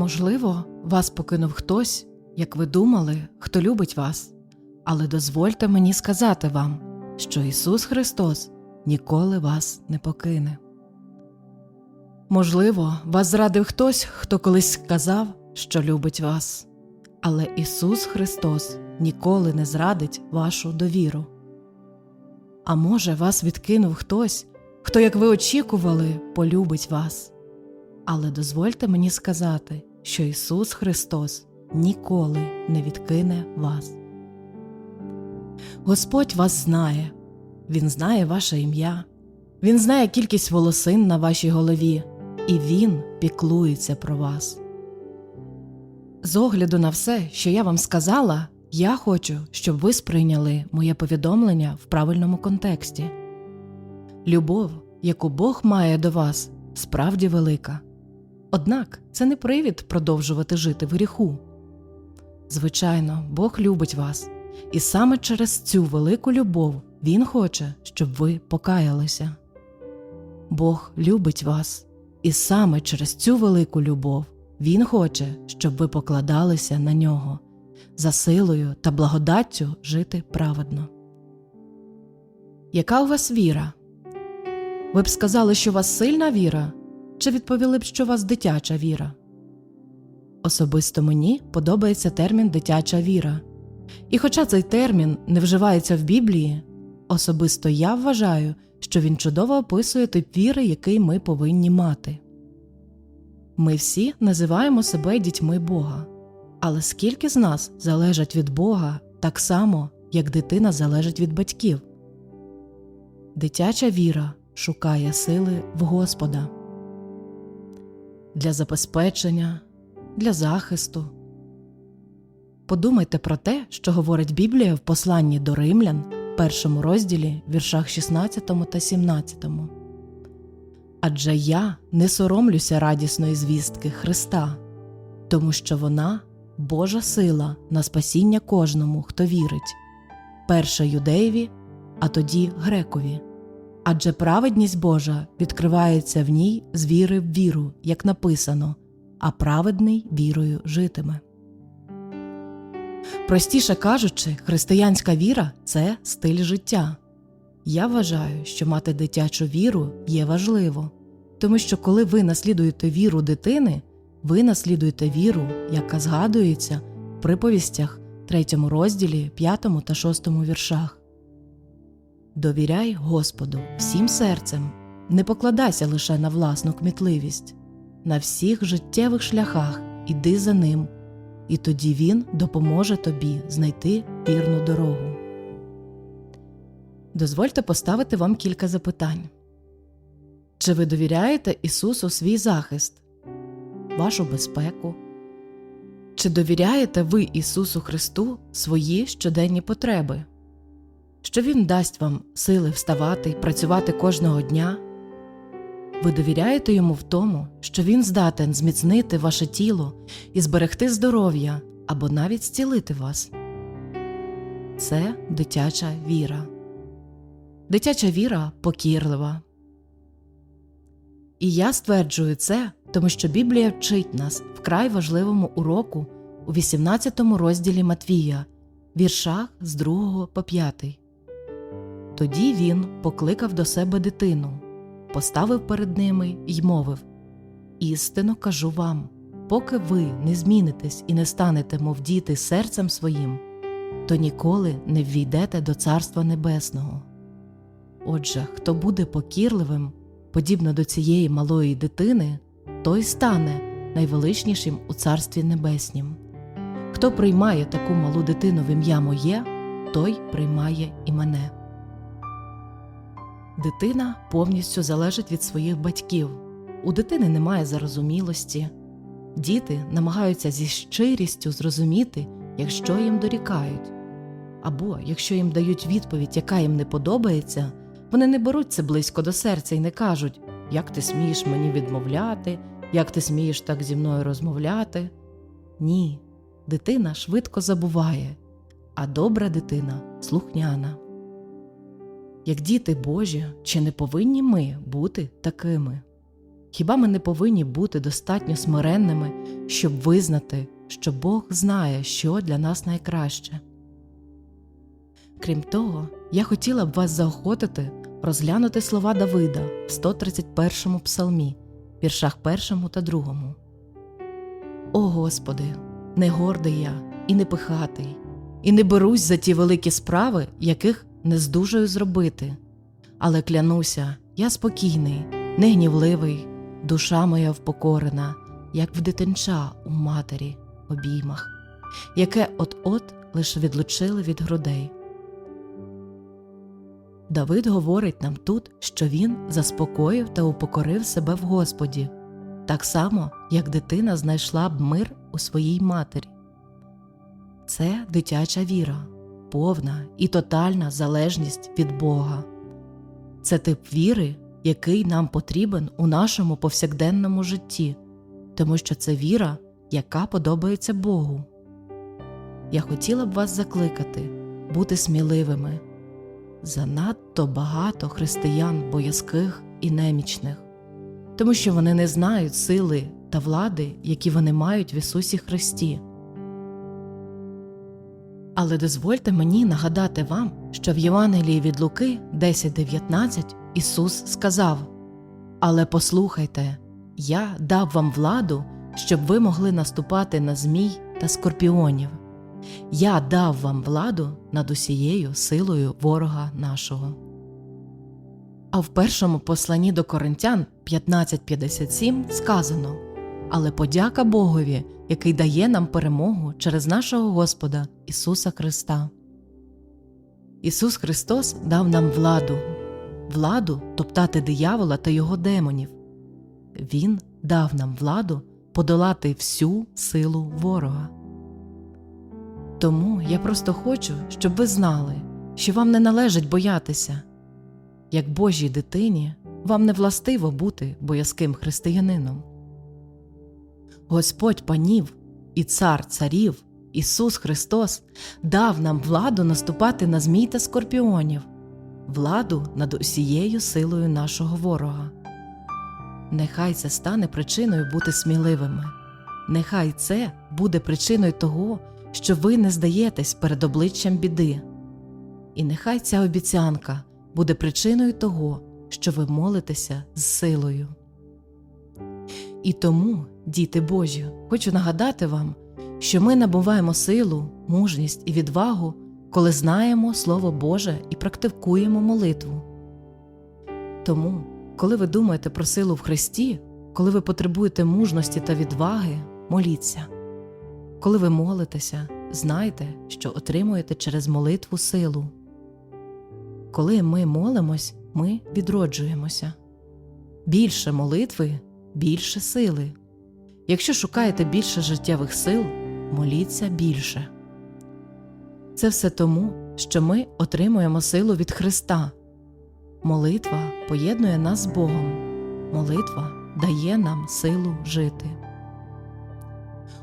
Можливо, вас покинув хтось, як ви думали, хто любить вас, але дозвольте мені сказати вам, що Ісус Христос ніколи вас не покине. Можливо, вас зрадив хтось, хто колись сказав, що любить вас, але Ісус Христос ніколи не зрадить вашу довіру. А може, вас відкинув хтось, хто, як ви очікували, полюбить вас. Але дозвольте мені сказати, що Ісус Христос ніколи не відкине вас. Господь вас знає, Він знає ваше ім'я, Він знає кількість волосин на вашій голові, і Він піклується про вас. З огляду на все, що я вам сказала, я хочу, щоб ви сприйняли моє повідомлення в правильному контексті. Любов, яку Бог має до вас, справді велика. Однак це не привід продовжувати жити в гріху. Звичайно, Бог любить вас, і саме через цю велику любов Він хоче, щоб ви покаялися. Бог любить вас, і саме через цю велику любов Він хоче, щоб ви покладалися на нього, за силою та благодаттю жити праведно. Яка у вас віра? Ви б сказали, що у вас сильна віра, чи відповіли б, що у вас дитяча віра? Особисто мені подобається термін дитяча віра. І хоча цей термін не вживається в Біблії, особисто я вважаю, що він чудово описує тип віри, який ми повинні мати. Ми всі називаємо себе дітьми Бога, але скільки з нас залежать від Бога так само, як дитина залежить від батьків? Дитяча віра шукає сили в Господа для забезпечення, для захисту. Подумайте про те, що говорить Біблія в посланні до римлян, першому розділі, віршах 16 та 17. Адже я не соромлюся радісної звістки Христа, тому що вона Божа сила на спасіння кожному, хто вірить, перше юдеєві, а тоді грекові. Адже праведність Божа відкривається в ній з віри в віру, як написано, а праведний вірою житиме. Простіше кажучи, християнська віра це стиль життя. Я вважаю, що мати дитячу віру є важливо, тому що коли ви наслідуєте віру дитини, ви наслідуєте віру, яка згадується в приповістях 3 розділі 5 та 6 віршах. Довіряй Господу всім серцем, не покладайся лише на власну кмітливість, на всіх життєвих шляхах іди за ним, і тоді Він допоможе тобі знайти вірну дорогу. Дозвольте поставити вам кілька запитань. Чи ви довіряєте Ісусу свій захист, вашу безпеку? Чи довіряєте ви Ісусу Христу свої щоденні потреби? Що Він дасть вам сили вставати і працювати кожного дня. Ви довіряєте йому в тому, що він здатен зміцнити ваше тіло і зберегти здоров'я або навіть зцілити вас. Це дитяча віра. Дитяча віра покірлива. І я стверджую це, тому що Біблія вчить нас вкрай важливому уроку у 18 розділі Матвія, віршах з 2 по 5. Тоді він покликав до себе дитину, поставив перед ними й мовив Істинно кажу вам, поки ви не змінитесь і не станете, мов діти, серцем своїм, то ніколи не ввійдете до Царства Небесного. Отже, хто буде покірливим, подібно до цієї малої дитини, той стане найвеличнішим у Царстві Небеснім. Хто приймає таку малу дитину в ім'я моє, той приймає і мене. Дитина повністю залежить від своїх батьків. У дитини немає зарозумілості. Діти намагаються зі щирістю зрозуміти, якщо їм дорікають. Або якщо їм дають відповідь, яка їм не подобається, вони не беруть це близько до серця і не кажуть, як ти смієш мені відмовляти, як ти смієш так зі мною розмовляти. Ні, дитина швидко забуває, а добра дитина слухняна. Як діти Божі, чи не повинні ми бути такими? хіба ми не повинні бути достатньо смиренними, щоб визнати, що Бог знає, що для нас найкраще? Крім того, я хотіла б вас заохотити розглянути слова Давида в 131 псалмі, віршах 1 та 2. О Господи, не гордий я і не пихатий, і не берусь за ті великі справи, яких не здужую зробити. Але клянуся, я спокійний, не гнівливий, душа моя впокорена, як в дитинча у матері обіймах, яке от-от лише відлучили від грудей. Давид говорить нам тут, що він заспокоїв та упокорив себе в Господі, так само, як дитина знайшла б мир у своїй матері. Це дитяча віра, повна і тотальна залежність від Бога. Це тип віри, який нам потрібен у нашому повсякденному житті, тому що це віра, яка подобається Богу. Я хотіла б вас закликати бути сміливими. Занадто багато християн боязких і немічних, тому що вони не знають сили та влади, які вони мають в Ісусі Христі. Але дозвольте мені нагадати вам, що в Євангелії від Луки 10.19 Ісус сказав Але послухайте, я дав вам владу, щоб ви могли наступати на змій та скорпіонів. Я дав вам владу над усією силою ворога нашого. А в першому посланні до Коринтян 15.57 сказано Але подяка Богові, який дає нам перемогу через нашого Господа Ісуса Христа. Ісус Христос дав нам владу, владу топтати диявола та його демонів. Він дав нам владу подолати всю силу ворога. Тому я просто хочу, щоб ви знали, що вам не належить боятися. Як Божій дитині, вам не властиво бути боязким християнином. Господь панів і цар царів, Ісус Христос дав нам владу наступати на змій та скорпіонів, владу над усією силою нашого ворога. Нехай це стане причиною бути сміливими, нехай це буде причиною того, що ви не здаєтесь перед обличчям біди. І нехай ця обіцянка буде причиною того, що ви молитеся з силою. І тому, діти Божі, хочу нагадати вам, що ми набуваємо силу, мужність і відвагу, коли знаємо Слово Боже і практикуємо молитву. Тому, коли ви думаєте про силу в Христі, коли ви потребуєте мужності та відваги, моліться. Коли ви молитеся, знайте, що отримуєте через молитву силу. Коли ми молимось, ми відроджуємося. Більше молитви, більше сили. Якщо шукаєте більше життєвих сил, моліться більше. Це все тому, що ми отримуємо силу від Христа. Молитва поєднує нас з Богом. Молитва дає нам силу жити.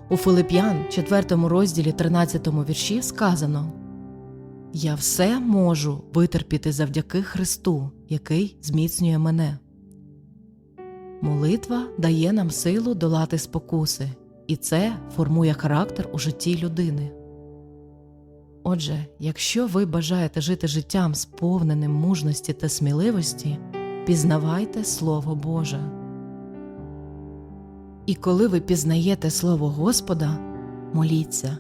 У Филип'ян, 4 розділі 13 вірші сказано Я все можу витерпіти завдяки Христу, який зміцнює мене. Молитва дає нам силу долати спокуси, і це формує характер у житті людини. Отже, якщо ви бажаєте жити життям, сповненим мужності та сміливості, пізнавайте Слово Боже. І коли ви пізнаєте Слово Господа, моліться.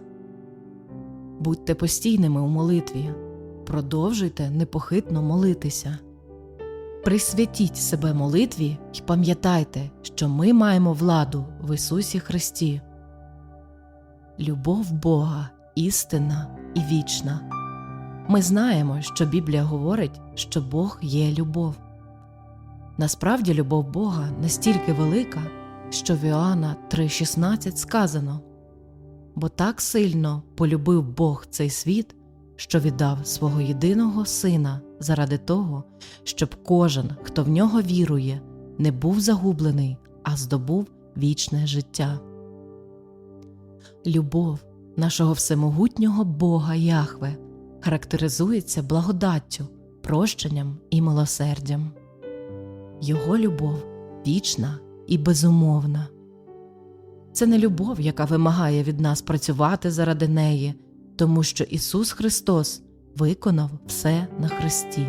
Будьте постійними у молитві, продовжуйте непохитно молитися. Присвятіть себе молитві і пам'ятайте, що ми маємо владу в Ісусі Христі. Любов Бога істинна і вічна. Ми знаємо, що Біблія говорить, що Бог є любов. Насправді, любов Бога настільки велика, що в Іоанна 3,16 сказано Бо так сильно полюбив Бог цей світ, що віддав свого єдиного Сина заради того, щоб кожен, хто в нього вірує, не був загублений, а здобув вічне життя. Любов нашого всемогутнього Бога Яхве характеризується благодаттю, прощенням і милосердям. Його любов вічна і безумовна. Це не любов, яка вимагає від нас працювати заради неї, тому що Ісус Христос виконав все на Христі.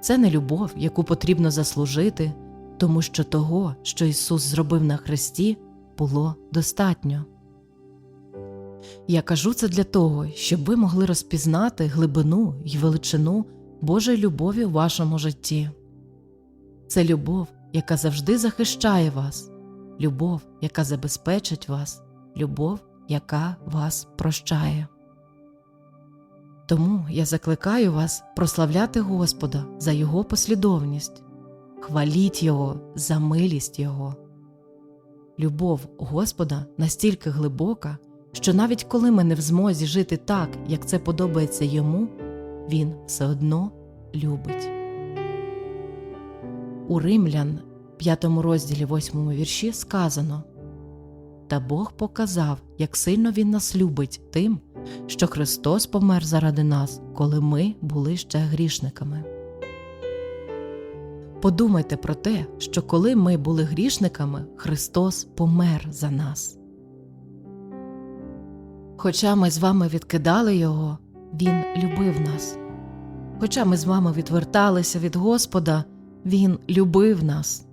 Це не любов, яку потрібно заслужити, тому що того, що Ісус зробив на Христі, було достатньо. Я кажу це для того, щоб ви могли розпізнати глибину й величину Божої любові у вашому житті. Це любов, яка завжди захищає вас, любов, яка забезпечить вас, любов, яка вас прощає. Тому я закликаю вас прославляти Господа за Його послідовність, хваліть Його за милість Його. Любов Господа настільки глибока, що навіть коли ми не в змозі жити так, як це подобається йому, Він все одно любить. У Римлян, 5 розділі 8 вірші сказано Та Бог показав, як сильно Він нас любить тим, що Христос помер заради нас, коли ми були ще грішниками. Подумайте про те, що коли ми були грішниками, Христос помер за нас. Хоча ми з вами відкидали Його, Він любив нас. Хоча ми з вами відверталися від Господа, Він любив нас.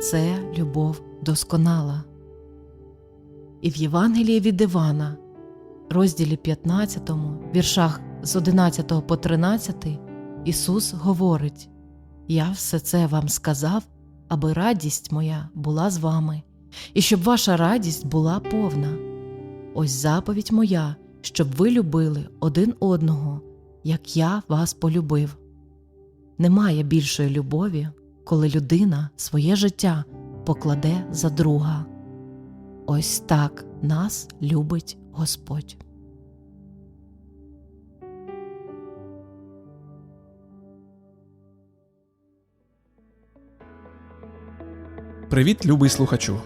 Це любов досконала. І в Євангелії від Івана, розділі 15, віршах з 11 по 13, Ісус говорить: Я все це вам сказав, аби радість моя була з вами, і щоб ваша радість була повна. Ось заповідь моя, щоб ви любили один одного, як я вас полюбив. Немає більшої любові, коли людина своє життя покладе за друга. Ось так нас любить Господь. Привіт, любий слухачу!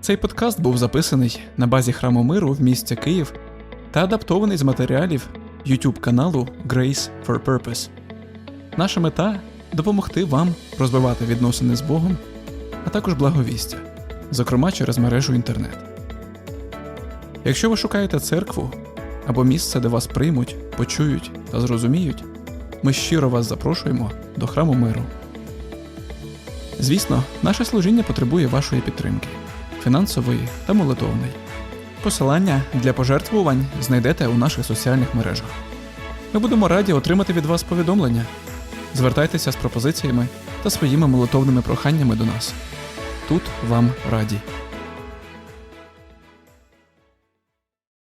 Цей подкаст був записаний на базі храму миру в місті Київ та адаптований з матеріалів YouTube каналу Grace for Purpose. Наша мета допомогти вам розвивати відносини з Богом, а також благовістя, зокрема через мережу інтернет. Якщо ви шукаєте церкву або місце, де вас приймуть, почують та зрозуміють, ми щиро вас запрошуємо до храму миру. Звісно, наше служіння потребує вашої підтримки фінансової та молитовної. Посилання для пожертвувань знайдете у наших соціальних мережах. Ми будемо раді отримати від вас повідомлення. Звертайтеся з пропозиціями та своїми молитовними проханнями до нас. Тут вам раді.